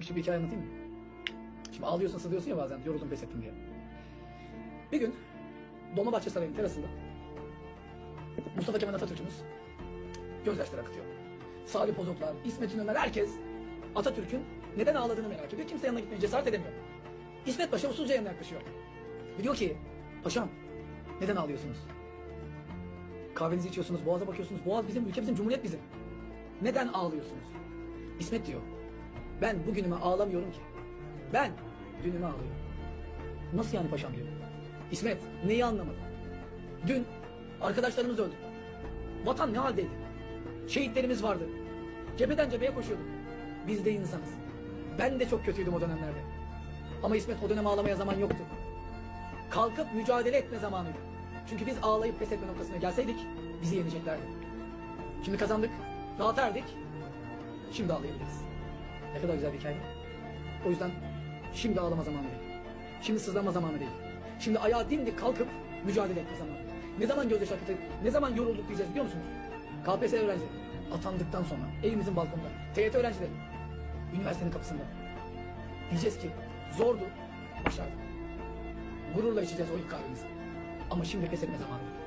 Küçük bir hikaye anlatayım mı? Şimdi ağlıyorsun sızlıyorsun ya bazen yoruldum pes ettim diye. Bir gün Dolmabahçe Sarayı'nın terasında Mustafa Kemal Atatürk'ümüz gözyaşları akıtıyor. Salih Bozoklar, İsmet İnönüler herkes Atatürk'ün neden ağladığını merak ediyor. Kimse yanına gitmeye cesaret edemiyor. İsmet Paşa usulca yanına yaklaşıyor. Ve diyor ki paşam neden ağlıyorsunuz? Kahvenizi içiyorsunuz, boğaza bakıyorsunuz. Boğaz bizim, ülke bizim, cumhuriyet bizim. Neden ağlıyorsunuz? İsmet diyor. Ben bugünüme ağlamıyorum ki. Ben dünüme ağlıyorum. Nasıl yani paşam diyor. İsmet neyi anlamadın? Dün arkadaşlarımız öldü. Vatan ne haldeydi? Şehitlerimiz vardı. Cepheden cepheye koşuyorduk. Biz de insanız. Ben de çok kötüydüm o dönemlerde. Ama İsmet o dönem ağlamaya zaman yoktu. Kalkıp mücadele etme zamanıydı. Çünkü biz ağlayıp pes etme noktasına gelseydik bizi yeneceklerdi. Şimdi kazandık, rahat erdik. Şimdi ağlayabiliriz. Ne kadar güzel bir hikaye. O yüzden şimdi ağlama zamanı değil. Şimdi sızlama zamanı değil. Şimdi ayağa dimdik kalkıp mücadele etme zamanı. Ne zaman gözyaşı akıttık, ne zaman yorulduk diyeceğiz biliyor musunuz? KPSS öğrencileri atandıktan sonra evimizin balkonunda, TYT öğrencileri üniversitenin kapısında. Diyeceğiz ki zordu, başardık. Gururla içeceğiz o ilk kahvemizi. Ama şimdi pes etme zamanı. değil.